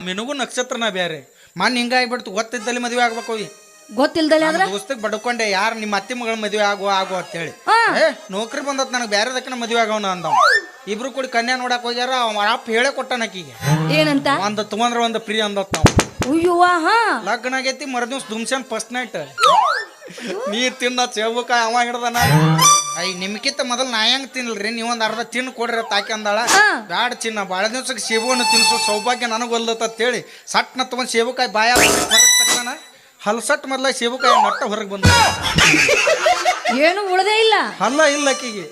ನಿನಗೂ ನಕ್ಷತ್ರನ ಬೇರೆ ಮನ್ ಹಿಂಗಾಗ್ಬಿಡ್ತು ಗೊತ್ತಿದ್ದಲ್ಲಿ ಮದುವೆ ಆಗ್ಬೇಕು ಅವಿ ಗೊತ್ತಿಲ್ದಲೆ ಆದ್ರ? ದೋಸ್ತಕ್ ಬಡ್ಕೊಂಡೆ ಯಾರು ನಿಮ್ಮ ಅತ್ತಿ ಮಗಳ ಮದುವೆ ಆಗೋ ಆಗು ಅಂತ ಹೇಳಿ. ಏ ನೌಕರಿ ಬಂದತ್ ನನಗೆ ಬೇರೆದಕ್ಕೆ ಮದುವೆ ಆಗೋಣ ಅಂದ ಇಬ್ರು ಕೂಡಿ ಕನ್ಯಾ ನೋಡಕ್ ಹೋಗ್ಯಾರ ಅವ ಅಪ್ಪ ಹೇಳೇ ಕೊಟ್ಟಾನ ಆಕಿಗೆ. ಏನಂತ? ಒಂದ್ ತಗೊಂಡ್ರ ಒಂದ್ ಪ್ರಿಯ ಅಂದತ್ ನಾವು. ಅಯ್ಯವ್ವ ಹಾ. ಲಗ್ನ ಆಗೈತಿ ಮರದಿವ್ಸ ದುಮ್ಸನ್ ಫಸ್ಟ್ ನೈಟ್ ನೀ ತಿನ್ನ ಚೇಬುಕ ಅವ ಹಿಡ್ದನ? ಐ ನಿಮ್ಕಿಂತ ಮೊದಲು ನಾ ಹೆಂಗ್ ತಿನ್ಲ್ರಿ? ನೀವೊಂದ್ ಅರ್ಧ ತಿನ್ ಕೊಡ್ರಿ ತಾಕಿ ಅಂದಾಳ. ಬ್ಯಾಡ ಚಿನ್ನ. ಬಾಳ ದಿವ್ಸಕ್ಕೆ ಸೇಬುವನ್ನು ತಿನ್ಸೋ ಸೌಭಾಗ್ಯ ನನಗೆ ಒಲ್ದತ್ತ ಅಂತೇಳಿ ಸಟ್ನ ತಗೊಂಡ್ ಸೇಬುಕಾಯಿ ಬಾಯ ಹಲ್ಸಟ್ ಮೊದ್ಲ ಸೇಬುಕಾಯಿ ನಟ್ಟ ಹೊರಗೆ ಬಂದ. ಏನು ಉಳದೇ ಇಲ್ಲ. ಹಲ್ಲ ಇಲ್ಲ ಆಕಿಗೆ.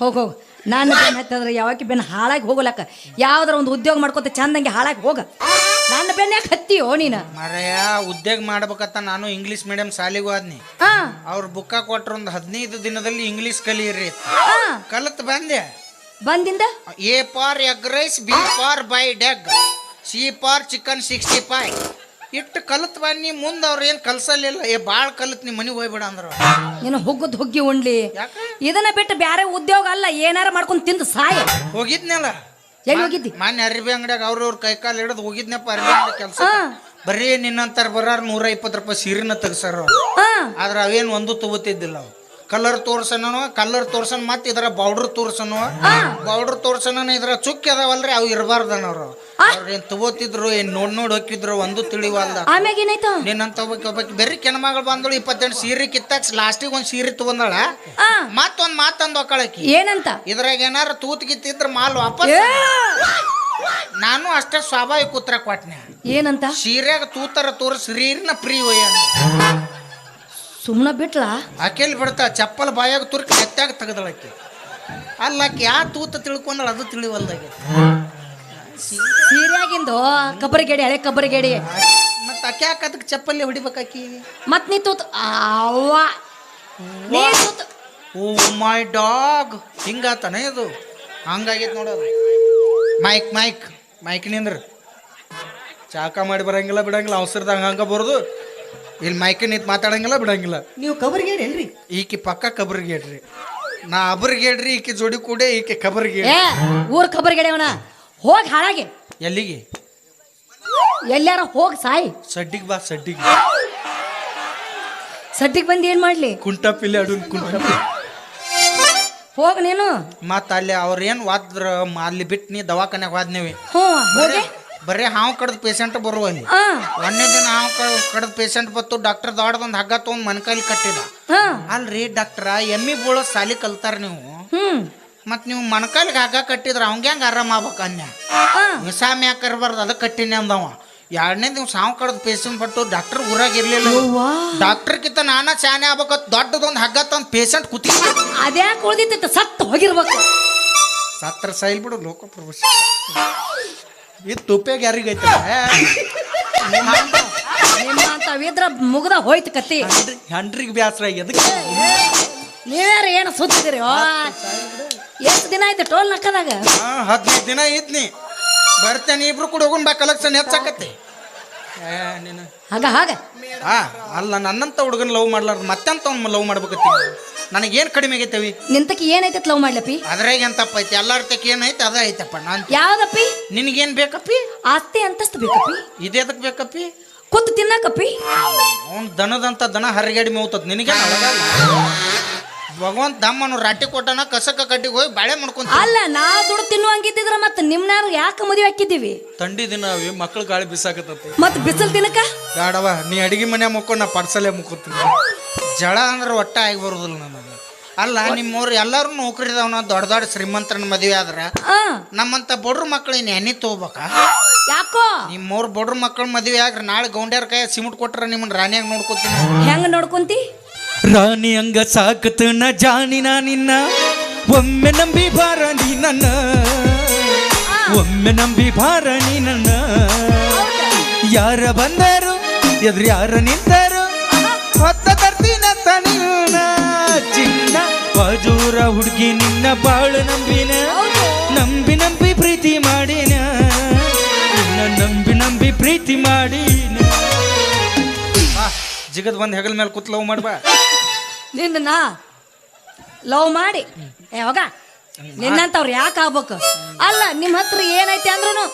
ಹೋಗ ಹೋಗ್. ನಾನು ಯಾವಾಗ ಹತ್ತಂದ್ರೆ ಬೆನ್ ಹಾಳಾಗಿ ಹೋಗಲಕ್ಕ ಯಾವ್ದಾರ ಒಂದು ಉದ್ಯೋಗ ಮಾಡ್ಕೊತ ಚಂದಂಗೆ ಹಾಳಾಗಿ ಹೋಗ. ನನ್ನ ಬೆನ್ನ ಯಾಕೆ ಹತ್ತಿಯೋ ನೀನ? ಮರೆಯ ಉದ್ಯೋಗ ಮಾಡ್ಬೇಕತ್ತ ನಾನು ಇಂಗ್ಲಿಷ್ ಮೀಡಿಯಂ ಶಾಲಿಗೂ ಆದ್ನಿ. ಹಾ. ಅವ್ರ ಬುಕ್ಕ ಕೊಟ್ರ ಒಂದು ಹದಿನೈದು ದಿನದಲ್ಲಿ ಇಂಗ್ಲಿಷ್ ಕಲಿಯಿರಿ ಹಾ. ಕಲತ್ ಬಂದೆ. ಬಂದಿಂದ? A for egg rice B for by ಡೆಗ್ C for chicken sixty five ಇಟ್ಟು ಕಲತ್ ಬನ್ನಿ ಮುಂದೆ ಅವ್ರು ಏನು ಕಲ್ಸಲಿಲ್ಲ. ಏ ಭಾಳ ಕಲತ್ ನಿಮ್ ಮನೆಗೆ ಹೋಗ್ಬೇಡ ಅಂದ್ರು. ನೀನು ಹುಗ್ಗದ್ ಹುಗ್ಗಿ ಉಂಡ್ಲಿ ಯಾಕೆ? ಇದನ್ನ ಬಿಟ್ಟು ಬ್ಯಾರೆ ಉದ್ಯೋಗ ಅಲ್ಲ ಏನಾರ ಮಾಡ್ಕೊಂಡು ತಿಂದು ಸಾಯ. ಹೋಗಿದ್ನಲ್ಲ. ಎಲ್ಲಿ ಹೋಗಿದ್ದಿ ಮಾನ್ಯ ಅರಿಬಿ ಅಂಗಡಿಯಾಗ ಅವ್ರ ಅವ್ರ ಕೈ ಕಾಲು ಹಿಡಿದು ಹೋಗಿದ್ನಪ್ಪ ಅರಿಬಿ ಅಂಗಡಿ ಕೆಲಸ ಬರೀ ನಿನ್ನಂತಾರ ಬರಾರ ನೂರ ಇಪ್ಪತ್ತು ರೂಪಾಯಿ ಸೀರೆನ ತೆಗ್ಸಾರ ಆದ್ರೆ ಅವೇನು ಒಂದು ತಗೋತಿದ್ದಿಲ್ಲ ಅವು ಕಲರ್ ತೋರ್ಸನೋ ಕಲರ್ ತೋರ್ಸನ್ ಮತ್ತೆ ಇದರ ಬೌಡ್ರ್ ತೋರ್ಸನವ ಬೌಡ್ರ್ ತೋರ್ಸನ ಇದರ ಚುಕ್ಕಿ ಅದಾವಲ್ರಿ ಅವು ಇರಬಾರ್ದನವ್ರು. ಅವ್ರು ಏನ್ ತಗೋತಿದ್ರು ಏನ್ ನೋಡ್ ನೋಡ್ ಹೋಗಿದ್ರು ಒಂದು ತಿಳಿವಲ್ದ. ಆಮ್ಯಾಗ ಏನಾಯ್ತು? ನಿನ್ನಂತ ಒಬ್ಬಾಕಿ ಒಬ್ಬಾಕಿ ಬೆರ್ರಿ ಕೆಣಮಗಳು ಬಂದಳು ಇಪ್ಪತ್ತೆಂಟು ಸೀರೆ ಕಿತ್ತಾಕ್ಸ್ ಲಾಸ್ಟಿಗೆ ಒಂದ್ ಸೀರೆ ತಗೊಂಡಳ. ಹಾ ಮತ್ತೊಂದ್ ಮಾತಂದ್ ಒಕ್ಕಳಕಿ ಏನಂತ? ಇದ್ರಾಗ ಏನಾರ ತೂತ್ ಕಿತ್ತಿದ್ರ ಮಾಲ್ ವಾಪಸ್ ನಾನು ಅಷ್ಟೇ ಸ್ವಾಭಾವಿಕ ಉತ್ತರ ಕೊಟ್ನೆ. ಏನಂತ? ಸೀರೆಗ ತೂತರ ತೋರಿಸ್ರಿ ಪ್ರೀ ಒಯ್ಯ ಸುಮ್ಮನ ಬಿಟ್ಲಾ? ಆಕೆಲ್ ಬಿಡ್ತಾ ಚಪ್ಪಲ್ ಬಾಯಾಗ ತುರ್ಕಿ ಎತ್ತಾಗ ತೆಗದಳಕ್ಕೆ ಅಲ್ಲ ಆಕೆ ಯಾ ತೂತ ತಿಳ್ಕೊಂಡಳ ಅದು ತಿಳಿವಲ್ದಾಗೆ. ಸೀರೆಯಾಗಿಂದು? ಕಬ್ಬರಿಗೇಡಿ ಹಳೆ ಕಬ್ಬರಿಗೇಡಿ. ಮತ್ತೆ ಆಕೆ ಯಾಕೆ ಅದಕ್ಕೆ ಚಪ್ಪಲ್ಲಿ ಹೊಡಿಬೇಕಾಕಿ? ಮತ್ ನೀ ತೂತ್ ಅವ್ವ. ನೀ ತೂತ್ ಓ ಮೈ ಡಾಗ್. ಹಿಂಗಾತನೇ ಇದು. ಹಂಗಾಗೈತೆ ನೋಡೋದು ಮೈಕ್ ಮೈಕ್. ಮೈಕ್ ನಿಂದ್ರ. ಚಾಕ ಮಾಡಿ ಬರಂಗಿಲ್ಲ ಬಿಡಂಗಿಲ್ಲ. ಅವಸರದಾಗ ಹಂಗ ಬರೋದು. ಇಲ್ಲಿ ಮೈಕ್ ನಿಂತು ಮಾತಾಡಂಗಿಲ್ಲ ಬಿಡಂಗಿಲ್ಲ. ನೀವು ಕಬರ್ಗೇಡ್ರಿ. ಈಕೆ ಪಕ್ಕ ಕಬರ್ಗೇಡ್ರಿ. ನಾ ಅಬರ್ಗೇಡ್ರಿ ಈಕೆ ಜೋಡಿ ಕೂಡೆ ಈಕೆ ಕಬರ್ಗೇಡ್ ಏ ಊರ್ ಕಬ್ಬರಿಗೇಡಿ ಹೋಗಿ ಹೋಗ್ ಹಾಳಾಗಿ. ಎಲ್ಲಿಗೆ? ಎಲ್ಲಾರ ಹೋಗಿ ಸಾಯಿ. ಸಡ್ಡಿಗೆ ಬಾ ಸಡ್ಡಿಗೆ. ಸಡ್ಡಿಗೆ ಬಂದು ಏನ್ ಮಾಡ್ಲಿ? ಕುಂಟಪ್ಪಿಲ್ಲ ಪಿಲ್ಲೆ ಅಡುನ್ ಕುಂಟಪ್ಪ ಹೋಗ ನೀನು. ಮತ್ತ ಅಲ್ಲಿ ಅವ್ರ ಏನ್ ವಾದ್ರ ಅಲ್ಲಿ ಬಿಟ್ಟು ನೀ ದವಾಖಾನ್ಯಾಗ ಹೋದ್ನೇವಿ. ಹ್ಞೂ ಹೋಗಿ. ಬರೀ ಹಾವು ಕಡ್ದ ಪೇಷಂಟ್ ಬರುವ ಅಲ್ಲಿ ಒಂದನೇ ದಿನ ಹಾವು ಕಡ್ದ ಪೇಷಂಟ್ ಬತ್ತು ಡಾಕ್ಟರ್ ದೊಡ್ಡದೊಂದು ಹಗ್ಗ ತೊಗೊಂಡ್ ಮನ್ಕೈಲಿ ಕಟ್ಟಿದ. ಅಲ್ರಿ ಡಾಕ್ಟ್ರ ಎಮ್ಮಿ ಬೀಳೋ ಸಾಲಿ ಕಲ್ತಾರ ನೀವು. ಮತ್ ನೀವು ಮನ್ಕಾಲಿಗೆ ಹಗ್ಗ ಕಟ್ಟಿದ್ರ ಅವಂಗ ಹೆಂಗ ಆರಾಮ ಆಗ್ಬೇಕು ಅನ್ಯ? ಹಾ. ಯಾಕೆ ಕರ್ಬಾರ್ದು ಅದಕ್ಕೆ ಕಟ್ಟಿನಿ ಅಂದವ. ಎರಡನೇ ದಿವ್ಸ ಹಾವು ಕಡ್ದ ಪೇಷಂಟ್ ಬಟ್ಟು ಡಾಕ್ಟರ್ ಊರಾಗ ಇರ್ಲಿಲ್ಲ. ಡಾಕ್ಟರ್ ಕಿತ್ತ ನಾನ ಚಾನೆ ಆಗ್ಬೇಕತ್ ದೊಡ್ಡದೊಂದು ಹಗ್ಗ ತಂದ್ ಪೇಷಂಟ್ ಕುತ್ತಿ ಅದ್ಯಾಕೆ ಉಳಿದಿತ್ತು ಸತ್ತ ಹೋಗಿರ್ಬೇಕು ಸತ್ರ ಸೈಲ್ ಬಿಡು ಲೋಕ ಪ್ರವೇಶ ಇದು ತುಪ್ಪೆ ಯಾರಿಗೈತೆ ನಿಮ್ಮಂತವಿದ್ರ ಮುಗ್ದ ಹೋಯ್ತು ಕತ್ತಿ. ಹೆಂಡ್ರಿಗೆ ಬ್ಯಾಸರ ಎದಕ್ಕೆ? ನೀವ್ಯಾರ ಏನು ಸುತ್ತಿದಿರಿ ಎಷ್ಟು ದಿನ ಆಯ್ತು ಟೋಲ್ ನಕ್ಕದಾಗ? ಹದಿನೈದು ದಿನ ಐತ್ನಿ. ಬರ್ತೇನೆ ಇಬ್ರು ಕೂಡ ಹೋಗೋಣ ಬಾ ಕಲೆಕ್ಷನ್ ಹೆಚ್ಚಾಕತ್ತೆ. ಹಾಗ ಹಾಗೆ. ಆ ಅಲ್ಲ ನನ್ನಂತ ಹುಡುಗನ ಲವ್ ಮಾಡ್ಲಾರ ಮತ್ತೆಂತ ಅವ್ನ ಲವ್ ಮಾಡ್ಬೇಕತ್ತಿ? ನನಗೇನು ಕಡಿಮೆ ಆಗೈತವಿ ನಿಂತಕ್ಕೆ ಏನೈತೆ ಲವ್ ಮಾಡ್ಲಪ್ಪಿ? ಅದ್ರಾಗ ಏನ್ ತಪ್ಪೈತಿ? ಎಲ್ಲಾರ ತಕ್ಕ ಏನೈತೆ ಅದ ಐತಪ್ಪ ನಾನು ಯಾವ್ದಪ್ಪಿ? ನಿನಗೇನು ಬೇಕಪ್ಪಿ? ಆಸ್ತಿ ಅಂತಸ್ತು ಬೇಕಪ್ಪಿ. ಇದೇದಕ್ಕೆ ಬೇಕಪ್ಪಿ? ಕೂತು ತಿನ್ನಕಪ್ಪಿ. ಅವ್ನು ದನದಂತ ದನ ಹರಿಗಾಡಿ ಮೇವ್ತದ ನಿನಗೆ ಭಗವಂತ ದಮ್ಮನು ರಾಟಿ ಕೊಟ್ಟನ ಕಸಕ ಕಟ್ಟಿಗೆ ಹೋಗಿ ಬಾಳೆ ಮಾಡ್ಕೊಂತ ಅಲ್ಲ ನಾ ದುಡ್ಡು ತಿನ್ನುವಂಗಿದ್ದಿದ್ರ ಮತ್ತ ನಿಮ್ನಾರು ಯಾಕೆ ಮದುವೆ ಹಾಕಿದ್ದೀವಿ? ತಂಡಿ ದಿನ ಅವಿ ಮಕ್ಳು ಗಾಳಿ ಬಿಸಾಕತ್ತತಿ. ಮತ್ ಬಿಸಿಲ್ ತಿನ್ನಕ ಬೇಡವ ನೀ ಅಡಿಗೆ ಮನೆ ಮುಕ್ಕೊಂಡು ನಾ ಪರ್ಸಲೇ ಮುಕ್ಕೋತೀನಿ. ಜಳ ಅಂದ್ರೆ ಒಟ್ಟ ಆಗಿ ಬರೋದಿಲ್ಲ ನನಗೆ. ಅಲ್ಲ ನಿಮ್ಮವ್ರು ಎಲ್ಲರೂ ನೌಕರಿದವನ ದೊಡ್ಡ ದೊಡ್ಡ ಶ್ರೀಮಂತರನ್ನ ಮದುವೆ ಆದ್ರ ಆ. ನಮ್ಮಂತ ಬಡ್ರ ಮಕ್ಳು ಇನ್ನು ಎಣ್ಣೆ ತಗೋಬೇಕಾ? ಯಾಕೋ? ನಿಮ್ಮವ್ರು ಬಡ್ರ ಮಕ್ಳ ಮದುವೆ ಆಗ್ರ ನಾಳೆ ಗೌಂಡ್ಯಾರ ಕೈ ಸಿಮೆಂಟ್ ಕೊಟ್ರ ನಿಮ್ಮನ್ನ ರಾಣಿಯಾಗ ನೋಡ್ಕೋತೀನಿ. ಹೆಂಗ್ ನೋಡ್ಕೊಂತಿ? ರಾಣಿ ಹಂಗ ಸಾಕತನ ಜಾನಿನ ನಿನ್ನ. ಒಮ್ಮೆ ನಂಬಿ ಬಾರ ನೀ ನನ್ನ. ಒಮ್ಮೆ ನಂಬಿ ಬಾರ ನೀ ನನ್ನ. ಯಾರ ಬಂದರು, ಎದ್ರ ಯಾರ ನಿಂತರು, ಹೊತ್ತ ತರ್ತೀನಂತ ನಿನ್ನ. ಚಿನ್ನ, ಬಾಜೂರ ಹುಡುಗಿ ನಿನ್ನ ಬಾಳು ನಂಬಿನ. ನಂಬಿ ನಂಬಿ ಪ್ರೀತಿ ಮಾಡಿನ. ನಂಬಿ ನಂಬಿ ಪ್ರೀತಿ ಮಾಡಿನ. ಜಿಗದ್ ಬಂದು ಹೆಗಲ ಮೇಲೆ ಕೂತ್ ಲವ್ ಮಾಡ್ಬಾ. ನಿನ್ನ ಲವ್ ಮಾಡಿ. ಯಾವಾಗ ನಿನ್ನಂತವ್ರು ಯಾಕೆ ಆಗ್ಬೇಕು? ಅಲ್ಲ ನಿಮ್ಮ ಹತ್ರ ಏನೈತಿ ಅಂದ್ರೂ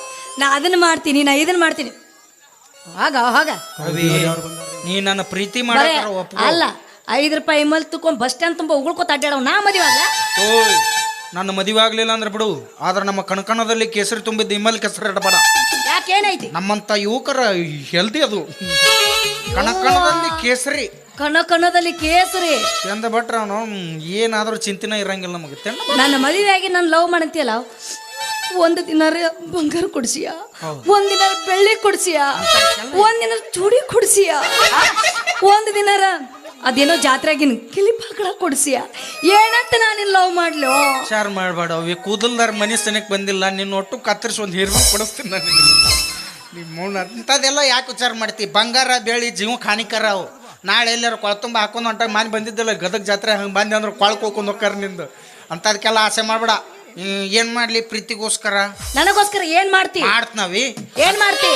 ನಾ ಅದನ್ನ ಮಾಡ್ತೀನಿ ನಾ ಇದನ್ನ ಮಾಡ್ತೀನಿ. ಆಗ ಹಾಗ. ಅವಿ ನೀ ನನ್ನ ಪ್ರೀತಿ ಮಾಡ ಅಲ್ಲ ಐದು ರೂಪಾಯಿ ಮಲ್ ತಕೊಂಡ್ ಬಸ್ ಸ್ಟ್ಯಾಂಡ್ ತುಂಬ ಉಗುಳ್ಕೊತ ಅಡ್ಡಾಡವ್ ನಾ ಮದುವೆ ಆಗ ಓಯ್ ನನ್ನ ಮದುವೆ ಆಗ್ಲಿಲ್ಲ ಅಂದ್ರೆ ಬಿಡು. ಆದ್ರೆ ನಮ್ಮ ಕಣಕಣದಲ್ಲಿ ಕೇಸರಿ ತುಂಬಿದ್ದ ಇಮ್ಮಲ್ ಕೆಸರು ಇಡಬೇಡ ಯಾಕೆ ಏನೈತಿ? ನಮ್ಮಂತ ಯುವಕರ ಹೆಲ್ದಿ ಅದು. ಕಣಕಣದಲ್ಲಿ ಕೇಸರಿ. ಕಣ ಕಣದಲ್ಲಿ ಕೇಸರಿ. ಚಂದ ಭಟ್ರ ಅವನು ಏನಾದ್ರೂ ಚಿಂತಿನ ಇರಂಗಿಲ್ಲ ನಮಗೆ. ನನ್ನ ಮದುವೆಯಾಗಿ ಆಗಿ ನಾನು ಲವ್ ಮಾಡಂತೀಯಲ್ಲ? ಒಂದು ದಿನ ಬಂಗಾರ ಕೊಡ್ಸಿಯ? ಒಂದ್ ದಿನ ಬೆಳ್ಳಿ ಕೊಡ್ಸಿಯ? ಒಂದ್ ದಿನ ಚೂಡಿ ಕೊಡ್ಸಿಯ? ಒಂದು ದಿನ ಅದೇನೋ ಜಾತ್ರೆಗಿನ ಕಿಲಿಪ್ ಹಾಕಳ ಕೊಡ್ಸಿಯ? ಏನಂತ ನಾನು ಲವ್ ಮಾಡ್ಲು? ವಿಚಾರ ಮಾಡಬೇಡ ಕೂದಲ್ದಾರ ಮನೆ ಸನಿಕ್ ಬಂದಿಲ್ಲ. ನಿನ್ನ ಒಟ್ಟು ಕತ್ತರಿಸಿ ಒಂದು ಹೀರ್ಮ ಕೊಡಿಸ್ತೀನಿ ನಾನು ನಿಮ್ಮ ಅಂಥದ್ದೆಲ್ಲ ಯಾಕೆ ವಿಚಾರ ಮಾಡ್ತಿ? ಬಂಗಾರ ಬೆಳಿ ಜೀವಕ್ಕೆ ಹಾನಿಕರ ಅವು. ನಾಳೆ ಎಲ್ಲಾರು ಕೊಳತುಂಬ ಹಾಕೊಂಡು ಹೊಂಟಾಗ ಮನೆ ಬಂದಿದ್ದಲ್ಲ ಗದಗ ಜಾತ್ರೆ ಹಂಗೆ ಬಂದೆ ಅಂದ್ರೆ ಕೊಳ್ಕೊಳ್ಕೊಂಡು ಹೋಗ್ತಾರ ನಿಂದು. ಅಂಥದಕ್ಕೆಲ್ಲ ಆಸೆ ಮಾಡಬೇಡ. ಏನು ಮಾಡಲಿ ಪ್ರೀತಿಗೋಸ್ಕರ? ನನಗೋಸ್ಕರ ಏನ್ ಮಾಡ್ತಿ? ಮಾಡ್ತೀವಿ ಏನ್ ಮಾಡ್ತಿ?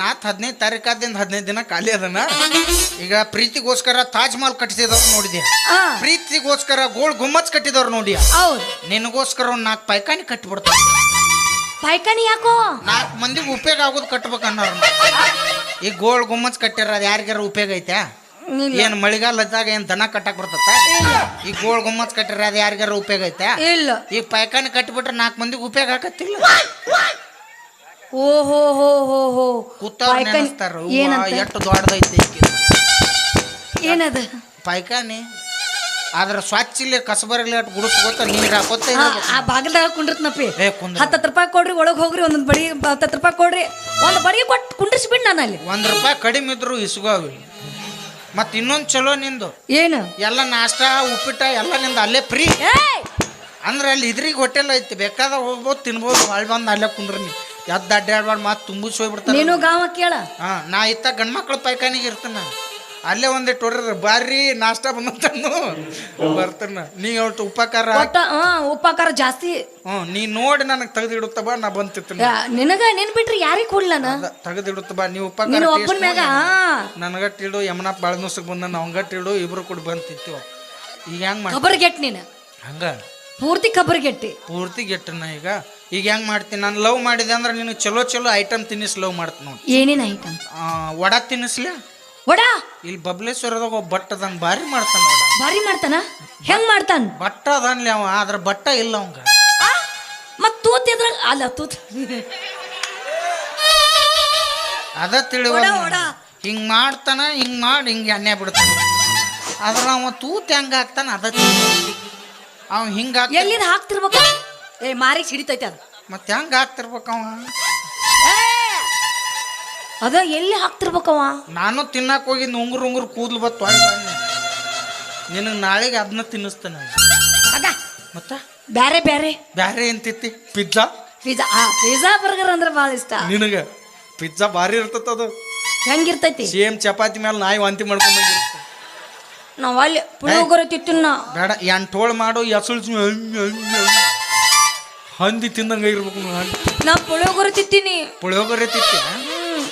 ನಾತ್ ಹದಿನೈದು ತಾರೀಕಾದಿಂದ ಹದಿನೈದು ದಿನ ಖಾಲಿ ಅದನ ಈಗ ಪ್ರೀತಿಗೋಸ್ಕರ ತಾಜ್ ಮಹಲ್ ಕಟ್ಟಿಸಿದವ್ರು ನೋಡಿದೆ ಆ ಪ್ರೀತಿಗೋಸ್ಕರ ಗೋಳ್ ಗುಮ್ಮಚ್ ಕಟ್ಟಿದವ್ರು ನೋಡಿ ಹೌದು. ನಿನಗೋಸ್ಕರ ಒಂದು ನಾಲ್ಕು ಪೈಕಾನಿ ಕಟ್ಟಿಬಿಡ್ತಾರೆ ಪಾಯ್ಕಾನಿ ಯಾಕೋ? ನಾಲ್ಕು ಮಂದಿಗೆ ಉಪಯೋಗ ಆಗೋದು ಕಟ್ಬೇಕನ್ನ ಈ ಗೋಳ್ ಗುಮ್ಮಚ್ ಕಟ್ಟಿರ ಅದು ಯಾರಿಗಾರ ಉಪಯೋಗ ಐತೆ? ಏನ್ ಏನು ಮಳಿಗಾಲ ಇದ್ದಾಗ ಏನು ದನ ಕಟ್ಟಕ್ ಬರ್ತತ್ತ ಈ ಗೋಳ್ ಗುಮ್ಮಚ್ ಕಟ್ಟಿರ ಅದು ಯಾರಿಗಾರ ಉಪಯೋಗ ಐತೆ? ಇಲ್ಲ. ಈ ಪೈಕಾನಿ ಕಟ್ಟಿಬಿಟ್ರೆ ನಾಲ್ಕು ಮಂದಿಗೆ ಉಪಯೋಗ ಆಗತ್ತಿಲ್ಲ ಓ ಹೋ ಹೋ ಹೋ ಹೋ. ಕೂತವ್ರು ಪಾಯ್ಕಾನಿ ನೆನೆಸ್ತಾರ. ಏನಂತ? ಎಷ್ಟು ದೊಡ್ಡದೈತಿ. ಏನದ? ಪೈಕಾನಿ ಆದ್ರ ಸ್ವಚ್ಛ ಇಲ್ಲಿ ಕಸಬರಗ್ಲಿ ಅಟ್ ಗುಡಿಸ್ಕೊತ ನೀರ್ ಹಾಕೋತ ಆ, ಆ ಬಾಗಿಲ್ದಾಗ ಕುಂಡಿರ್ತನಪ್ಪಿ. ಏ, ಕುಂದ್ರ. ಹತ್ತತ್ತು ರೂಪಾಯಿ ಕೊಡ್ರಿ ಒಳಗೆ ಹೋಗ್ರಿ ಒಂದೊಂದು ಬಡಿ ಹತ್ತತ್ತು ರೂಪಾಯಿ ಕೊಡ್ರಿ. ಒಂದು ಬಡಿ ಕೊಟ್ಟು ಕುಂಡ್ರಿಸ್ಬಿಡ್ ನಾನು ಅಲ್ಲಿ. ಒಂದ್ ರೂಪಾಯಿ ಕಡಿಮೆ ಇದ್ರು ಇಸ್ಗೋವಿ ಮತ್ ಇನ್ನೊಂದ್ ಚಲೋ ನಿಂದು. ಏನು? ಎಲ್ಲ ನಾಷ್ಟ ಉಪ್ಪಿಟ್ಟ ಎಲ್ಲ ನಿಂದು ಅಲ್ಲೇ ಫ್ರೀ. ಏಯ್! ಅಂದ್ರೆ ಅಲ್ಲಿ ಇದ್ರಿಗೆ ಹೋಟೆಲ್ ಐತಿ ಬೇಕಾದ ಹೋಗ್ಬೋದು ತಿನ್ಬೋದು ಹೊಳ್ ಬಂದು ಅಲ್ಲೇ ಕುಂಡ್ರಿ ನೀ. ಎದ್ದು ಅಡ್ಡಾಡ್ಬಾರ್ದು ಮಾತು ತುಂಬಿಸಿ ಹೋಗ್ಬಿಡ್ತಾರೆ. ನೀನು ಗಾವ ಕೇಳ. ಹಾ ನಾ ಇತ್ತ ಗಂಡ್ ಪೈಕಾನಿಗೆ ಇರ್ತೀನಿ ಇರ್ತಾನ ಅಲ್ಲೇ ಒಂದೇ ಹೊಡ್ರ ಬಾರಿ ನಾಷ್ಟ ಬಂದಂತಾನು ಬರ್ತಾನ. ನೀ ಒಟ್ಟು ಉಪಕಾರ ಒಟ್ಟ ಹಾ ಉಪಕಾರ ಜಾಸ್ತಿ. ಹ್ಞೂ ನೀ ನೋಡಿ ನನಗೆ ತೆಗೆದಿಡುತ್ತ ಬಾ ನಾ ಬಂತಿತ್ತು ಯಾ, ನಿನಗ ನಿನ್ ಬಿಟ್ರಿ ಯಾರಿಗೆ ಕೊಡ್ಲನ ತೆಗೆದಿಡುತ್ತ ಬಾ ನೀ ಉಪಕಾರ ನೀನು ಒಬ್ಬನ ಮ್ಯಾಗ ಮಾಡಿ. ನನಗಟ್ ಇಡು ಯಮನಪ್ಪ ಬಾಳನೂಸಕ್ ಬಂದ ಅವಂಗಟ್ ಇಡು ಇಬ್ರು ಕೂಡ ಬಂತಿತ್ತು ಈಗ ಹೆಂಗ್ ಮಾಡಿ ಖಬರ್ಗೆಟ್ ನೀನು. ಹಂಗ? ಪೂರ್ತಿ ಖಬರ್ಗೆಟ್ಟಿ ಪೂರ್ತಿ ಗೆಟ್ಟನ ಈಗ? ಈಗ ಹೆಂಗ್ ಮಾಡ್ತೀನಿ ನಾನು ಲವ್ ಮಾಡಿದೆ ಅಂದ್ರೆ ನೀನು ಚಲೋ ಚಲೋ ಐಟಮ್ ತಿನ್ನಿಸ್ ಲವ್ ಮಾಡ್ತೀನಿ ನೋಡಿ. ಏನೇನ್ ಐಟಮ್ ವಡ ತಿನ್ನಿಸ್ಲೆ? ಒಡ ಇಲ್ಲಿ ಬಬ್ಲೇಶ್ವರದಾಗ ಒಬ್ಬ ಬಟ್ಟ ಅದಾನ ಭಾರಿ ಮಾಡ್ತಾನ ವಡ ಭಾರಿ ಮಾಡ್ತಾನ? ಹೆಂಗ್ ಮಾಡ್ತಾನ? ಬಟ್ಟ ಅದಾನ್ಲಿ ಅವ ಆದ್ರ ಬಟ್ಟ ಇಲ್ಲ ಅವಂಗ. ಆ? ಮತ್ ತೂತ್ ಎದ್ರ ಅಲ್ಲ ತೂತ್. ಅದ ತಿಳಿವ ವಡ. ಹಿಂಗ್ ಮಾಡ್ತಾನ ಹಿಂಗ್ ಮಾಡಿ ಹಿಂಗ್ ಎಣ್ಣೆ ಬಿಡ್ತಾನ. ಅದ್ರ ಅವ ತೂತ್ ಹೆಂಗ ಹಾಕ್ತಾನ ಅದ ಅವ ಹಿಂಗ ಎಲ್ಲಿಂದ ಹಾಕ್ತಿರ್ಬೇಕು? ಏ ಮಾರಿ ಸಿಡಿತೈತೆ ಅದು. ಮತ್ತೆ ಹೆಂಗ ಹಾಕ್ತಿರ್ಬೇಕ ಅವ! ಅದ ಎಲ್ಲಿ ಹಾಕ್ತಿರ್ಬೇಕವ ನಾನು ತಿನ್ನಕ್ ಹೋಗಿ ಉಂಗುರ್ ಉಂಗುರ್ ಕೂದ್ಲು ಬತ್ತು ನಿನಗೆ ನಾಳೆಗೆ ಅದನ್ನ ತಿನ್ನಿಸ್ತೇನೆ ಅದ. ಮತ್ತ? ಬ್ಯಾರೆ ಬ್ಯಾರೆ. ಬ್ಯಾರೆ ಎಂತಿತ್ತಿ? ಪಿಜ್ಜಾ? ಪಿಜ್ಜಾ. ಆ ಪಿಜ್ಜಾ ಬರ್ಗರ್ ಅಂದ್ರೆ ಭಾಳ ಇಷ್ಟ. ನಿನಗೆ? ಪಿಜ್ಜಾ ಭಾರಿ ಇರ್ತದ ಅದು. ಹೆಂಗಿರ್ತೈತಿ? ಸೇಮ್ ಚಪಾತಿ ಮೇಲೆ ನಾಯಿ ವಾಂತಿ ಮಾಡ್ಕೊಂಡು ನಾವು ಅಲ್ಲಿ ಪುಳಿಯೋಗರೆ ತಿನ್ನ ಬೇಡ ಎಂಟೋಳು ಮಾಡು ಎಸಳು ಹಂದಿ ತಿಂದಂಗ ಇರ್ಬೇಕು ನಾನು ನಾ ಪುಳಿಯೋಗರೆ ತಿತ್ತೀನಿ ಪುಳಿಯೋಗರೆ ತಿತ್ತಿ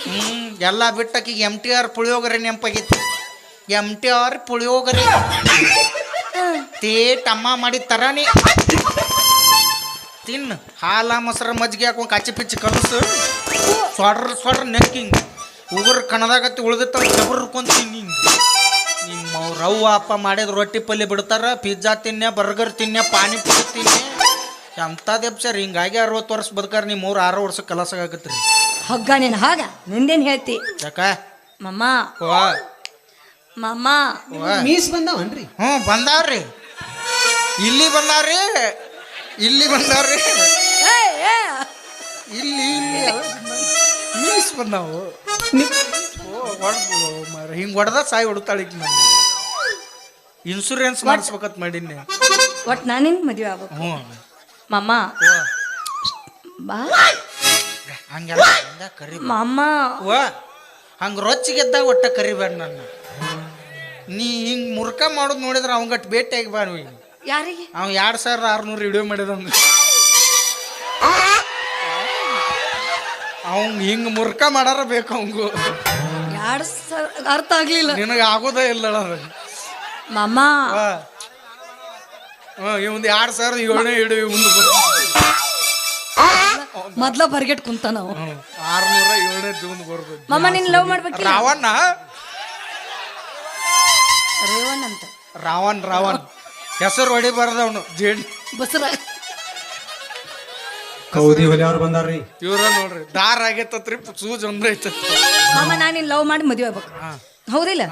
ಹ್ಮ್, ಎಲ್ಲ ಬಿಟ್ಟಕೀಗ ಎಂ ಟಿ ಆರ್ ಪುಳಿಯೋಗರೆ ನೆಂಪಾಗೈತಿ ಎಂ ಟಿ ಆರ್ ಪುಳಿಯೋಗರೆ. ತೇಟ್ ಅಮ್ಮ ಮಾಡಿದ ತರಾನಿ ತಿನ್ನು ಹಾಲ, ಮೊಸರ, ಮಜ್ಜಿಗೆ ಹಾಕೊಂಡು ಕಚ್ಚಿ ಪಿಚ್ಚಿ ಕಲಸು. ಸೊಡ್ರ ಸೊಡ್ರ ನೆಕ್ಕಿಂಗ್ ಉಗುರು ಕಣದಾಗತ್ತಿ ಉಳ್ದಿತ್ತ ಚಬರ್ಕೊಂತ ತಿನ್ನಿ ನಿಮ್ಮ ಅವ್ರ ಅಪ್ಪ ಮಾಡಿದ ರೊಟ್ಟಿ ಪಲ್ಯ ಬಿಡ್ತಾರ ಪಿಜ್ಜಾ ತಿನ್ನೆ ಬರ್ಗರ್ ತಿನ್ನೆ, ಪಾನಿಪುರಿ ತಿನ್ನೆ. ಎಂಥದ್ದು ಸರ್ ಹಿಂಗಾಗಿ ಅರವತ್ತು ವರ್ಷ ಬದುಕಾರ ನಿಮ್ಮ ಮೂರು ಆರು ವರ್ಷ ಕಲಸ ಆಗತ್ರಿ. ಹಗ್ಗ ನೀನು ಹಾಗ ನಿಂದೇನ್ ಹೇಳ್ತಿ? ಯಾಕ? ಮಮ್ಮ. ಓ. ಮಮ್ಮ. ಮೀಸ್ ಬಂದವನ್ರಿ? ಹ್ಞೂ ಬಂದಾವ್ರಿ. ಇಲ್ಲಿ ಬಂದಾವ್ರಿ ಇಲ್ಲಿ ಬಂದಾವ್ರಿ. ಏ, ಏ. ಇಲ್ಲಿ ಇಲ್ಲಿ. ಮೀಸ್ ಬಂದಾವು. ಹೊಡ್ದು ಮಾರ ಹಿಂಗೆ ಹೊಡೆದ ಸಾಯಿ ಹೊಡ್ತಾಳೆ ಈಗ ನಾನು ಇನ್ಸೂರೆನ್ಸ್ ಮಾಡಿಸ್ಬೇಕಂತ ಮಾಡೀನಿ ಒಟ್ ನಾನಿನ್ ಮದ್ವೆ ಆಗ್ಬೇಕು. ಹ್ಞೂ. ಮಮ್ಮ. ಬಾ. ಹಂಗೆಲ್ಲ ಹಂಗ ಕರಿ ಅಮ್ಮ ವಾ! ಹಂಗೆ ರೊಚ್ಚಿಗೆದ್ದಾಗ ಒಟ್ಟ ಕರಿಬೇಡ ನನ್ನ. ನೀ ಹಿಂಗೆ ಮುರ್ಕ ಮಾಡೋದು ನೋಡಿದ್ರೆ ಅವಂಗಟ್ಟು ಭೇಟಿಯಾಗಿ ಬಾ ನೀವು ಯಾರಿಗೆ? ಅವ ಎರಡು ಸಾವಿರದ ಆರುನೂರು ವಿಡಿಯೋ ಮಾಡಿದಂಗ ಅವಂಗ ಹಿಂಗೆ ಮುರ್ಕ ಮಾಡಾರ ಬೇಕು ಅವಂಗು. ಎರಡು ಅರ್ಥ ಆಗ್ಲಿಲ್ಲ. ನಿನಗೆ ಆಗೋದೇ ಇಲ್ಲ ಅದು. ಮಮ್ಮ ಹ್ಞೂ ಇವಂದು ಎರಡು ಸಾವಿರದ ಏಳನೇ ವಿಡಿಯೋ ಮುಂದೆ ಮೊದ್ಲ ಬರ್ಗೆಟ್ ಕುಂತ ನಾವು. ಆರ್ನೂರ ಏಳನೇ ಜೂನ್ ಬರ್ತದೆ. ಮಮ್ಮ ನೀನ್ ಲವ್ ಮಾಡ್ಬೇಕಿಲ್ಲ? ರಾವಣ ರೇವಣ್ಣ ಅಂತ. ರಾವಣ್ ರಾವಣ್. ಹೆಸರು ಹೊಡಿ ಅವನು ಜೇಡ್. ಬಸರ ಕೌದಿ ಹೊಲಿ ಅವ್ರು ಬಂದಾರ್ರಿ. ಇವ್ರ ನೋಡ್ರಿ. ದಾರ ಆಗೈತತ್ರಿ ಸೂಜ್ ಅಂದ್ರೆ ಐತ ಮಮ್ಮ ನಾ ನಿನ್ ಲವ್ ಮಾಡಿ ಮದುವೆ ಆಗ್ಬೇಕು. ಹೌದಿಲ್ಲ?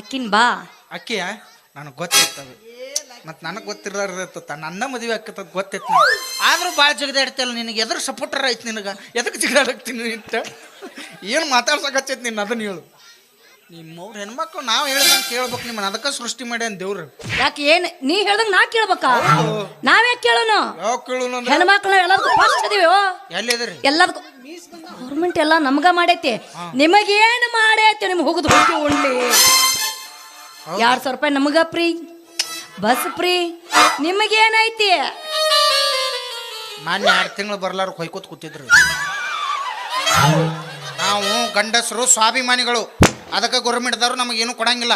ಅಕ್ಕಿನ್ ಬಾ. ಅಕ್ಕಿಯ? ನನಗೆ ಗೊತ್ತಿರ್ತವೆ ಮತ್ತು ನನಗೆ ಗೊತ್ತಿರೋತ ನನ್ನ ಮದುವೆ ಆಕತ್ತ ಗೊತ್ತಿತ್ತು ಆದರೂ ಭಾಳ ಇರ್ತಲ್ಲ ನಿನಗೆ ಎದ್ರ ಸಪೋರ್ಟರ್ ಐತಿ ನಿನಗೆ. ಎದಕ್ಕೆ ಜಿಗದಾಡಕ್ತೀನಿ ಅಂತ ಏನು ಮಾತಾಡ್ಸಕತ್ತೈತಿ ನಿನ್ನ ಅದನ್ನು ಹೇಳು. ನಿಮ್ಮವ್ರ ಹೆಣ್ಮಕ್ಳು ನಾವು ಹೇಳ್ದಂಗೆ ಕೇಳ್ಬೇಕು ನಿಮ್ಮನ್ನ. ಅದಕ್ಕೆ ಸೃಷ್ಟಿ ಮಾಡ್ಯಾನ ದೇವ್ರು. ಯಾಕೆ ಏನ್ ನೀ ಹೇಳ್ದಂಗ ನಾ ಕೇಳ್ಬೇಕಾ? ನಾವ್ ಯಾಕೆ ಕೇಳೋನು? ಕೇಳು ಹೆಣ್ಮಕ್ಳು ಎಲ್ಲದಕ್ಕೂ ಫಸ್ಟ್. ಎಲ್ಲಿದ್ರಿ ಎಲ್ಲದಕ್ಕೂ ಗೌರ್ಮೆಂಟ್ ಎಲ್ಲ ನಮ್ಗ ಮಾಡೈತಿ. ನಿಮಗೇನು ಮಾಡೈತಿ? ನಿಮ್ಗೆ ಹೋಗುದು ಹೋಗಿ ಉಂಡಿ. ಎರಡ್ ಸಾವಿರ ರೂಪಾಯಿ ನಮಗ ಫ್ರೀ. Bus free ನಿಮಗೇನೈತಿ? ಮಾನ್ಯ ಎರಡು ತಿಂಗಳು ಬರ್ಲಾರ ಹೊಯ್ಕೋತ್ ಕೂತಿದ್ರು. ನಾವು ಗಂಡಸರು ಸ್ವಾಭಿಮಾನಿಗಳು. ಅದಕ್ಕೆ ಗೌರ್ಮೆಂಟ್ದವ್ರು ನಮಗೇನು ಕೊಡಂಗಿಲ್ಲ.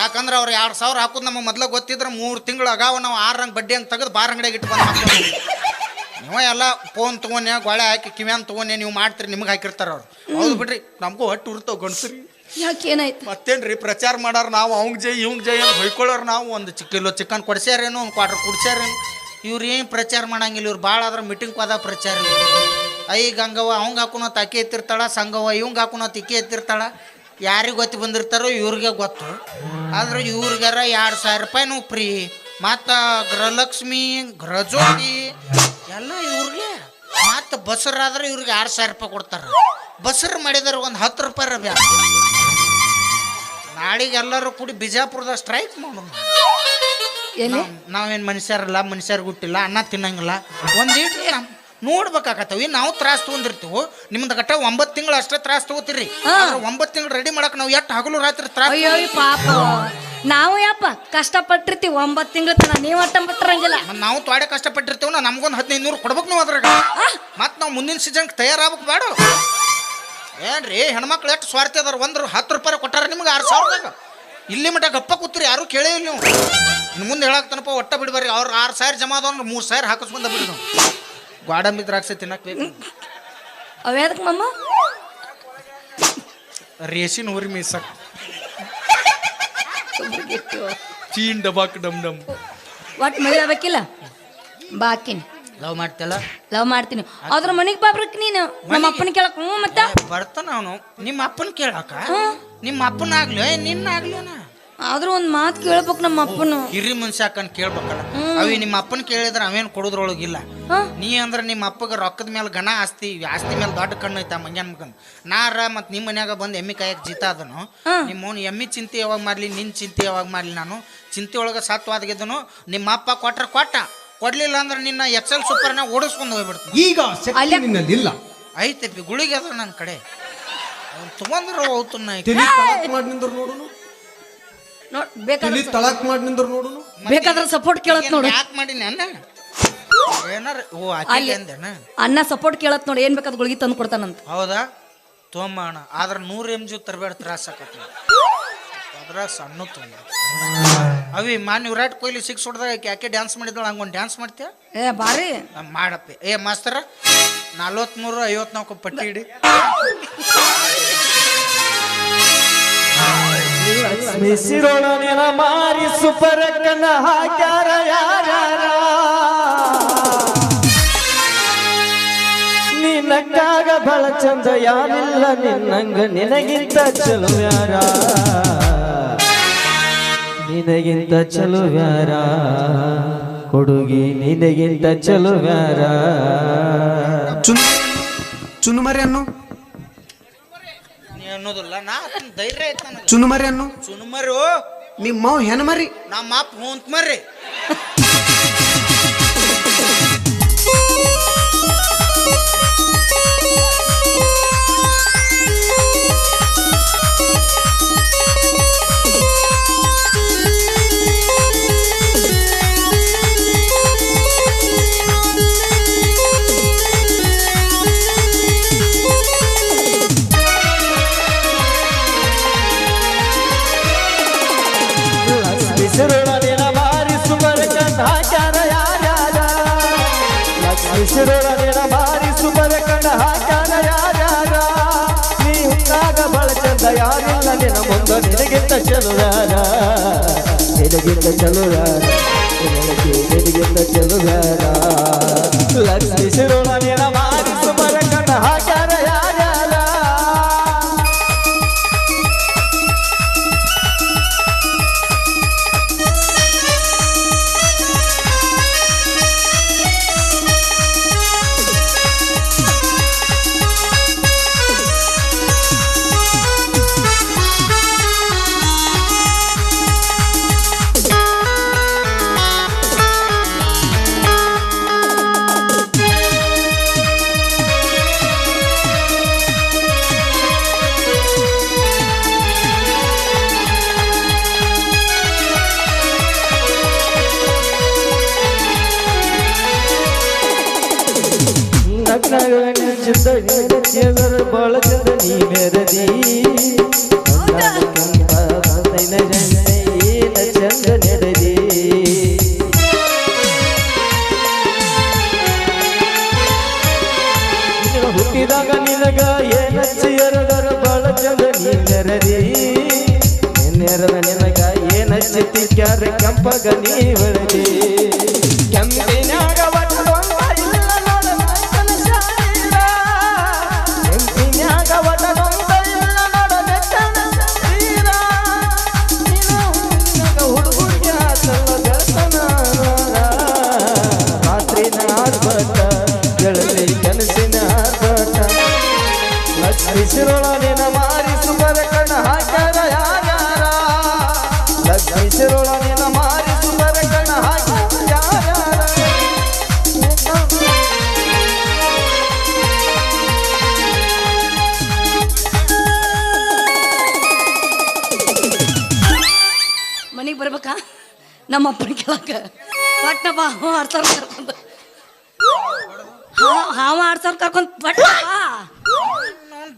ಯಾಕಂದ್ರೆ ಅವ್ರು ಎರಡು ಸಾವಿರ ಹಾಕೋದು ನಮಗೆ ಮೊದ್ಲು ಗೊತ್ತಿದ್ರೆ ಮೂರು ತಿಂಗಳು ಅಗಾವ ನಾವು ಆರು ರಂಗ್ ಬಡ್ಡಿ ಅಂತ ತೆಗೆದು ಬಾರ ಅಂಗಡಿಯಾಗ ಇಟ್ಟು ಬಂದು. ನೀವು. ಎಲ್ಲ ಫೋನ್ ತೊಗೊಂಡೆ ಗೊಳೆ ಹಾಕಿ ಕಿವ್ಯಾನ್ ತೊಗೊಂಡೆ ನೀವು ಮಾಡ್ತೀರಿ ನಿಮ್ಗೆ ಹಾಕಿರ್ತಾರೆ ಅವ್ರು. ಹೌದು ಬಿಡ್ರಿ ನಮಗೂ ಹೊಟ್ಟು ಉರ್ತಾವ ಗಂಡಸ್ರಿ ಯಾಕೆ ಏನಾಯ್ತು ಮತ್ತೇನ್ರಿ ಪ್ರಚಾರ ಮಾಡಾರ ನಾವು, ಅವಂಗ್ ಜೈ, ಇವಂಗ್ ಜೈ ಅಂತ ಹೊಯ್ಕೊಳ್ಳೋರು ನಾವು. ಒಂದು ಚಿ ಕಿಲೋ ಚಿಕನ್ ಕೊಡ್ಸ್ಯಾರೇನು, ಒಂದು ಕ್ವಾರ್ಟರ್ ಕುಡ್ಸ್ಯಾರೇನು. ಇವ್ರು ಏನು ಪ್ರಚಾರ ಮಾಡಂಗಿಲ್ಲ, ಇವ್ರು ಭಾಳ ಆದ್ರೆ ಮೀಟಿಂಗ್ ಹೋದ ಪ್ರಚಾರ. ಐ, ಗಂಗವ್ವ, ಅವಂಗ ಹಾಕೋಣ ತಕ್ಕಿ ಎತ್ತಿರ್ತಾಳ, ಸಂಗವ್ವ, ಇವಂಗ್ ಹಾಕೋಣ ತಿಕ್ಕಿ ಎತ್ತಿರ್ತಾಳ. ಯಾರಿಗೆ ಗೊತ್ತು ಬಂದಿರ್ತಾರೋ ಇವ್ರಿಗೆ ಗೊತ್ತು. ಆದ್ರೆ ಇವ್ರಿಗಾರ ಎರಡು ಸಾವಿರ ರೂಪಾಯಿನೂ ಫ್ರೀ. ಮತ್ತು ಗೃಹಲಕ್ಷ್ಮಿ, ಗೃಹಜ್ಯೋತಿ, ಎಲ್ಲ ಇವ್ರಿಗೆ ಮತ್ತು ಬಸರಾದ್ರೆ ಇವ್ರಿಗೆ ಎರಡು ಸಾವಿರ ರೂಪಾಯಿ ಕೊಡ್ತಾರೆ. ಬಸ್ರು ಮಾಡಿದಾರೆ ಒಂದು ಹತ್ತು ರೂಪಾಯಿ ರವ್ಯಾ ನಾಳೆಗೆ ಎಲ್ಲರೂ ಕೂಡಿ ಬಿಜಾಪುರದ ಸ್ಟ್ರೈಕ್ ಮಾಡೋಣ ಎಲ್ಲಿ? ನಾವೇನು ಮನುಷ್ಯರಲ್ಲ ಮನುಷ್ಯರ್ ಗುಟ್ಟಿಲ್ಲ ಅನ್ನ ತಿನ್ನಂಗಿಲ್ಲ. ಒಂದಿಟ್ಟು ನಮ್ ನೋಡ್ಬೇಕಾಗತ್ತವಿ ನಾವು ತ್ರಾಸ ತಗೊಂಡಿರ್ತೀವಿ ನಿಮ್ದು ಗಟ್ಟ ಒಂಬತ್ತು ತಿಂಗಳು ಅಷ್ಟೇ ತ್ರಾಸ ತಗೋತೀರಿ. ಒಂಬತ್ತು ತಿಂಗಳು ರೆಡಿ ಮಾಡಕ್ ನಾವು ಎಷ್ಟು ಹಗಲು ರಾತ್ರಿ ತ್ರಾಸ ಅಯ್ಯೋ ಈ ಪಾಪ. ನಾವು ಯಪ್ಪ ಕಷ್ಟಪಟ್ಟಿರ್ತೀವಿ ಒಂಬತ್ತು ತಿಂಗಳ ತನ ನೀವು ಅಟ್ಟಂಬತ್ತರಂಗಿಲ್ಲ ಮತ್ತ್ ನಾವು ತ್ವಾಡೆ ಕಷ್ಟಪಟ್ಟಿರ್ತೀವಿ ನಮ್ಗೊಂದು ಹದಿನೈದು ನೂರು ಕೊಡ್ಬೇಕು ನೀವು ಅದ್ರಾಗ. ಮತ್ತೆ ನಾವು ಮುಂದಿನ ಸೀಸನ್ಗೆ ತಯಾರಾಗಬೇಕು ಬೇಡ. ಏನ್ರಿ ಹೆಣ್ಮಕ್ಳು ಎಷ್ಟು ಸ್ವಾರ್ಥ ಅದಾರ? ಒಂದು ಹತ್ತು ರೂಪಾಯಿ ಕೊಟ್ಟಾರ ನಿಮ್ಗೆ ಆರು ಸಾವಿರದಾಗ? ಇಲ್ಲಿ ಮಟ್ಟ ಗಪ್ಪ ಕೂತ್ರಿ ಯಾರು ಕೇಳೇ ಇಲ್ಲ ನೀವು ಇನ್ನು ಮುಂದೆ ಹೇಳಾಕ್ತಾನಪ್ಪ ಒಟ್ಟ ಬಿಡ್ಬಾರಿ ಅವ್ರು ಆರು ಸಾವಿರ ಜಮಾ ಅಂದ್ರೆ ಮೂರು ಸಾವಿರ ಹಾಕಿಸ್ಕೊಂಡ ಬಿಡಿ ನಾವು ಗೋಡಂಬಿ ದ್ರಾಕ್ಷಿ ತಿನ್ನಕ್ ಬೇಕು. ಅವ್ಯಾದಕ್ ಮಮ್ಮ ರೇಷಿನ ಊರಿ ಮೀಸಕ್. ಚೀನ್ ಡಬಾಕ್ ಡಮ್ ಡಮ್. ಒಟ್ಟು ಮದುವೆ ಆಗ್ಬೇಕಿಲ್ಲ? ಬಾಕಿನಿ ಲವ್ ಮಾಡ್ತಲ್ಲ ಲವ್ ಮಾಡ್ತೀನಿ. ಅದ್ರ ಮನೆಗೆ ಬಾಬ್ರಕ್ ನೀನು? ನಮ್ಮ ಅಪ್ಪನ ಕೇಳಕ್ ಹ್ಞೂ ಮತ್ತ? ಬರ್ತಾನ ಅವನು. ನಿಮ್ಮ ಅಪ್ಪನ ಕೇಳಾಕ? ನಿಮ್ಮ ಅಪ್ಪನ ಆಗ್ಲಿ ನಿನ್ನ ಆಗ್ಲೇನ ಆದ್ರೂ ಒಂದ್ ಮಾತು ಕೇಳ್ಬೇಕು ನಮ್ಮ ಅಪ್ಪನು. ಹಿರಿ ಮನುಷ್ಯಾಕನ್ ಕೇಳ್ಬೇಕಲ್ಲ. ಅವಿ ನಿಮ್ಮ ಅಪ್ಪನ ಕೇಳಿದ್ರೆ ಅವೇನ್ ಕೊಡೋದ್ರೊಳಗಿಲ್ಲ. ನೀ ಅಂದ್ರ ನಿಮ್ಮ ಅಪ್ಪಗ ರೊಕ್ಕದ ಮೇಲೆ ಗಣ ಆಸ್ತಿ ಆಸ್ತಿ ಮೇಲೆ ದೊಡ್ಡ ಕಣ್ಣು ಐತ ಮಂಗ್ಯಾನ್ ಮಗನ್. ನಾರ ಮತ್ ನಿಮ್ಮ ಮನ್ಯಾಗ ಬಂದ್ ಎಮ್ಮಿ ಕಾಯಕ್ ಜೀತ ಅದನು ನಿಮ್ಮ ಎಮ್ಮಿ ಚಿಂತೆ ಯಾವಾಗ ಮಾಡ್ಲಿ ನಿನ್ ಚಿಂತೆ ಯಾವಾಗ ಮಾಡ್ಲಿ ನಾನು. ಚಿಂತೆ ಒಳಗೆ ಸತ್ವಾದಗಿದ್ದನು ನಿಮ್ಮ ಅಪ್ಪ ಕೊಟ್ರ ಕೊಟ್ಟ. ಕೊಡ್ಲಿಲ್ಲ ಅಂದ್ರೆ ನಿನ್ನ ಎಕ್ಸೆಲ್ ಸೂಪರ್ನ ಓಡಿಸ್ಕೊಂಡು ಹೋಗ್ಬಿಡ್ತೀನಿ. ಈಗ ಶಕ್ತಿ ನಿನ್ನಲ್ಲಿಲ್ಲ. ಐತೆ ಗುಳಿಗೆ ಅದ್ರ ನನ್ನ ಕಡೆ. ಅವ್ನು ತೊಗೊಂಡ್ರು ಹೋಗ್ತನ್ನ ಐತಿ ತಲಿ ತಳಕ್ ಮಾಡಿ ನಿಂದ್ರು ನೋಡುನು? ನೋಡ್ ಬೇಕಾದ್ರೆ ತಲಿ ತಳಕ್ ಮಾಡಿ ನಿಂದ್ರು ನೋಡುನು? ಬೇಕಾದ್ರೆ ಸಪೋರ್ಟ್ ಕೇಳತ್ ನೋಡು. ಯಾಕೆ ಮಾಡೀನಿ ಅನ್ನ? ಏನಾರ ಓ ಆಕೆ ಅಂದೇನ ಅನ್ನ ಸಪೋರ್ಟ್ ಕೇಳತ್ ನೋಡಿ ಏನ್ ಬೇಕಾದ್ ಗುಳಿಗೆ ತಂದು ಕೊಡ್ತಾನಂತ ಹೌದಾ? ತೊಂಬಣ ಆದ್ರೆ ನೂರು ಎಂ ಜಿ ತರಬೇಡ ತ್ರಾಸ ಆಕತಿ ಅದ್ರ ಸಣ್ಣ ತುಂಬ. ಅವಿ ಮಾನ್ ವಿರಾಟ್ ಕೊಹ್ಲಿ ಸಿಕ್ಸ್ ಹೊಡೆದಾಗ ಯಾಕೆ ಡ್ಯಾನ್ಸ್ ಮಾಡಿದಳು ಹಂಗೊಂದು ಡ್ಯಾನ್ಸ್ ಮಾಡ್ತೀಯ? ಏ ಬಾರಿ. ಮಾಡಪ್ಪ. ಏ ಮಾಸ್ತರ ನಲ್ವತ್ಮೂರು ಐವತ್ನಾಲ್ಕು ಪಟ್ಟಿ ಇಡಿ. ಮಿಸಿರೋಣ ನೆನ ಮಾರಿ ಹಾಕ್ಯಾರ ಯಾರ ನಿನ್ನಕ್ಕಾಗ ಬಳ ಚಂದ ಯಾರಿಲ್ಲ ನಿನ್ನಂಗ ನಿನಗಿಂತ ಚಲೋ ಯಾರ? ನಿನಗಿಂತ ಚಲುವಾರ ಕೊಡುಗೆ ಕೊಡುಗಿ ನಿನಗಿಂತ ಚಲುವಾರ ಚುನ್ ಚುನುಮರಿ ಅನ್ನು ನೀ ಅನ್ನೋದಿಲ್ಲ ನಾ ಅದನ್ನ ಧೈರ್ಯ ಐತೆ ನನಗೆ. ಚುನುಮರಿ ಅನ್ನು ಚುನುಮರು ನಿಮ್ಮ ಹೆನ್ ಹೆಣ್ಮರಿ? ನಮ್ಮ ಅಪ್ಪ ಹೂಂತ್ ಮರ್ರಿ ಹಾಕ್ಯಾರ ಯಾರ್ಯಾರ ಲಕ್ಷ್ಮಿಸಿರುಳನಿನ ಮಾರಿ ಹಾಕ್ಯಾರ ಯಾರ್ಯಾರ? ನೀ ಹುಟ್ಟಾಗ ಬಳ ಚಂದ ಯಾರಿಲ್ಲ ನಿನ್ನ ಮುಂದ? ನಿನಗಿಂತ ಚಲುವಾರ ನಿನಗಿಂತ ಚಲುವಾರ ನಿನಗಿಂತ ಚಲುವಾರ ಲಕ್ಷ್ಮಿ ಶಿರೋಣ ನಿನ ಮಾರಿಸು ಬರಕಣ್ಣ ಹಾಕ್ಯಾರ ತಿಕ್ಕ್ಯಾರ ಕೆಂಪಗ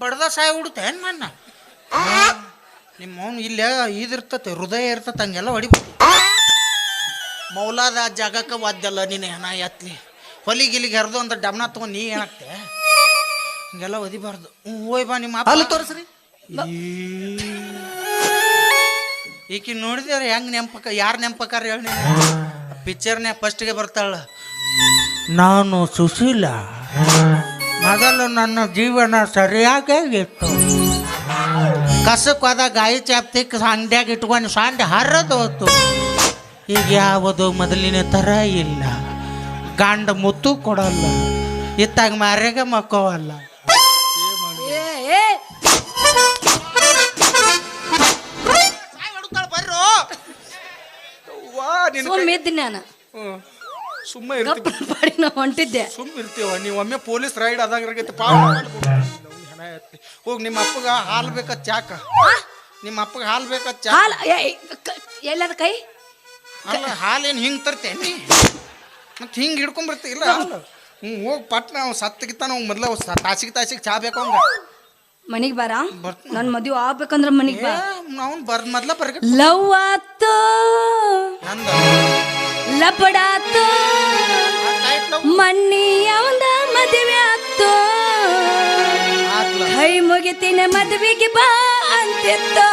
ಬಡ್ದ ಸಾಯ ಹುಡುತ್ತೆ ಏನು ಮನ್ನ? ನಿಮ್ಮ ಅವ್ನು ಇಲ್ಲೇ ಇದಿರ್ತತೆ ಹೃದಯ ಇರ್ತತೆ ಹಂಗೆಲ್ಲ ಹೊಡಿಬೇಕು. ಮೌಲಾದ ಜಾಗಕ್ಕೆ ವಾದ್ಯಲ್ಲ ನೀನು ಏನ ಎತ್ಲಿ? ಹೊಲಿಗಿಲಿಗೆ ಹರಿದು ಅಂತ ಡಮ್ನ ತಗೊಂಡು ನೀ ಏನಾಗ್ತೆ? ಹಿಂಗೆಲ್ಲ ಒದಿಬಾರ್ದು. ಹ್ಞೂ ಹೋಯ್ ಬಾ ನಿಮ್ಮ ಅಲ್ಲಿ ತೋರಿಸ್ರಿ. ಈಕಿ ನೋಡಿದ್ರೆ ಹೆಂಗ್ ನೆಂಪಕ ಯಾರು ನೆಂಪಕಾರ ಹೇಳಿ ಪಿಕ್ಚರ್ನೇ ಫಸ್ಟ್ಗೆ ಬರ್ತಾಳ. ನಾನು ಸುಶೀಲ. ಮೊದಲು ನನ್ನ ಜೀವನ ಸರಿಯಾಗೇ ಇತ್ತು. ಕಸಕ್ಕೋದ ಗಾಯಿ ಚಾಪ್ತಿಕ್ ಸಂಡ್ಯಾಗ ಇಟ್ಕೊಂಡು ಸಾಂಡ್ ಹರಿದು ಹೋತು ಈಗ ಯಾವುದು ಮೊದಲಿನ ಥರ ಇಲ್ಲ. ಗಂಡ ಮುತ್ತು ಕೊಡಲ್ಲ. ಇತ್ತಾಗ ಮಾರ್ಯಾಗ ಮಕ್ಕವಲ್ಲ. ಏ ಏ. ಬರ್ರೋ. ನಾನು. ಸುಮ್ಮ ಇರ್ತೀವಿ ಪಾಡಿ ನಾ ಹೊಂಟಿದ್ದೆ. ಸುಮ್ಮ ಇರ್ತೀವ ನೀವು ಒಮ್ಮೆ ಪೊಲೀಸ್ ರೈಡ್ ಆದಾಗ ಹೋಗಿ ನಿಮ್ಮ ಅಪ್ಪಗ ಹಾಲು ಬೇಕತ್ ಚಾಕ? ನಿಮ್ಮ ಅಪ್ಪಗ ಹಾಲು ಬೇಕತ್ ಚಾ ಹಾಲು ಎಲ್ಲದ ಕೈ ಅಲ್ಲ ಹಾಲೇನು ಹಿಂಗೆ ತರ್ತೇನಿ ಮತ್ತೆ ಹಿಂಗೆ ಹಿಡ್ಕೊಂಬರ್ತಿಲ್ಲ ಇಲ್ಲ ಹ್ಞೂ ಹೋಗಿ ಪಟ್ನ ಅವ್ನು ಸತ್ತಗಿತ್ತಾನ ಅವ್ನು ಮೊದಲ ತಾಸಿಗೆ ತಾಸಿಗೆ ಚಾ ಬೇಕು ಅವ್ನು ಮನಿಗೆ ಬಾರ? ನನ್ ಮದುವೆ ಆಗ್ಬೇಕಂದ್ರ ಮನಿಗೆ ಬಾ. ಅವ್ನು ಬರ್ ಮೊದ್ಲ ಬರ್ಗ ಲವ್ ಆತು. ನಂದ ಲಪಡಾತು ಮಣ್ಣಿ ಅವಂದ ಮದುವೆ ಆತು. ಕೈ ಮುಗಿತಿನ ಮದುವೆಗೆ ಬಾ ಅಂತಿತ್ತು.